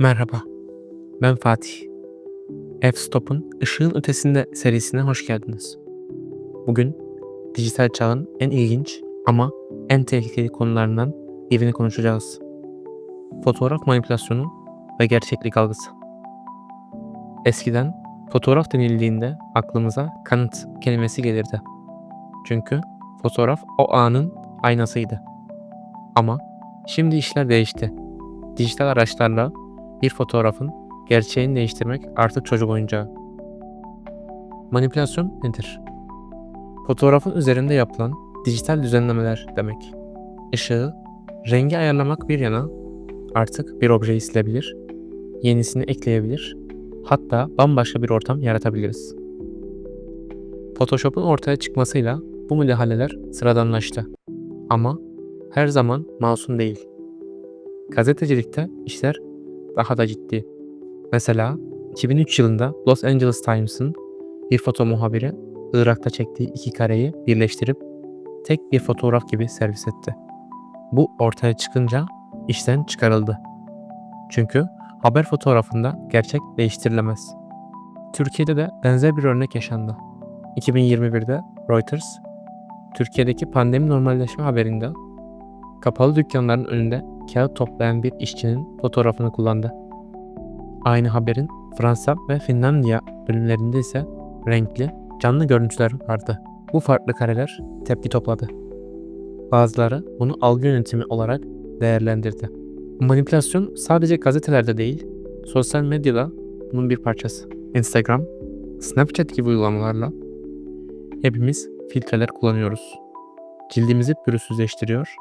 Merhaba, ben Fatih. F-Stop'un Işığın Ötesinde serisine hoş geldiniz. Bugün dijital çağın en ilginç ama en tehlikeli konularından birini konuşacağız. Fotoğraf manipülasyonu ve gerçeklik algısı. Eskiden fotoğraf denildiğinde aklımıza kanıt kelimesi gelirdi. Çünkü fotoğraf o anın aynasıydı. Ama şimdi işler değişti. Dijital araçlarla bir fotoğrafın gerçeğini değiştirmek artık çocuk oyuncağı. Manipülasyon nedir? Fotoğrafın üzerinde yapılan dijital düzenlemeler demek. Işığı, rengi ayarlamak bir yana artık bir objeyi silebilir, yenisini ekleyebilir, hatta bambaşka bir ortam yaratabiliriz. Photoshop'un ortaya çıkmasıyla bu müdahaleler sıradanlaştı. Ama her zaman masum değil. Gazetecilikte işler daha da ciddi. Mesela 2003 yılında Los Angeles Times'ın bir foto muhabiri Irak'ta çektiği iki kareyi birleştirip tek bir fotoğraf gibi servis etti. Bu ortaya çıkınca işten çıkarıldı. Çünkü haber fotoğrafında gerçek değiştirilemez. Türkiye'de de benzer bir örnek yaşandı. 2021'de Reuters, Türkiye'deki pandemi normalleşme haberinde kapalı dükkanların önünde kağıt toplayan bir işçinin fotoğrafını kullandı. Aynı haberin Fransa ve Finlandiya bölümlerinde ise renkli, canlı görüntüler vardı. Bu farklı kareler tepki topladı. Bazıları bunu algı yönetimi olarak değerlendirdi. Manipülasyon sadece gazetelerde değil, sosyal medyada bunun bir parçası. Instagram, Snapchat gibi uygulamalarla hepimiz filtreler kullanıyoruz. Cildimizi pürüzsüzleştiriyor,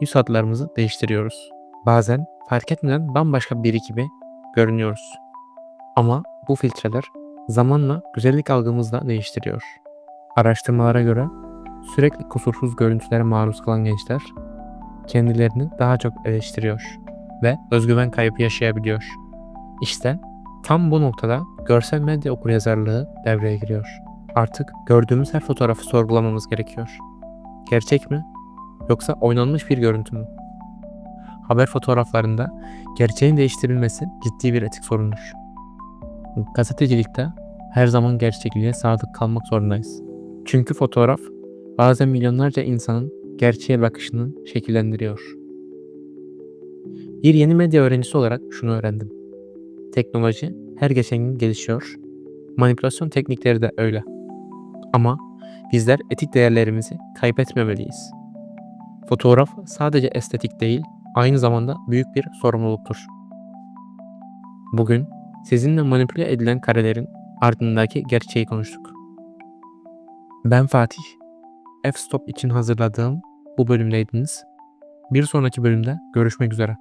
yüz hatlarımızı değiştiriyoruz. Bazen fark etmeden bambaşka biri gibi görünüyoruz. Ama bu filtreler zamanla güzellik algımızı da değiştiriyor. Araştırmalara göre sürekli kusursuz görüntülere maruz kalan gençler kendilerini daha çok eleştiriyor ve özgüven kaybı yaşayabiliyor. İşte tam bu noktada görsel medya okuryazarlığı devreye giriyor. Artık gördüğümüz her fotoğrafı sorgulamamız gerekiyor. Gerçek mi? Yoksa oynanmış bir görüntü mü? Haber fotoğraflarında gerçeğin değiştirilmesi ciddi bir etik sorundur. Gazetecilikte her zaman gerçekliğe sadık kalmak zorundayız. Çünkü fotoğraf bazen milyonlarca insanın gerçeğe bakışını şekillendiriyor. Bir yeni medya öğrencisi olarak şunu öğrendim. Teknoloji her geçen gün gelişiyor. Manipülasyon teknikleri de öyle. Ama bizler etik değerlerimizi kaybetmemeliyiz. Fotoğraf sadece estetik değil, aynı zamanda büyük bir sorumluluktur. Bugün sizinle manipüle edilen karelerin ardındaki gerçeği konuştuk. Ben Fatih. F-Stop için hazırladığım bu bölümdeydiniz. Bir sonraki bölümde görüşmek üzere.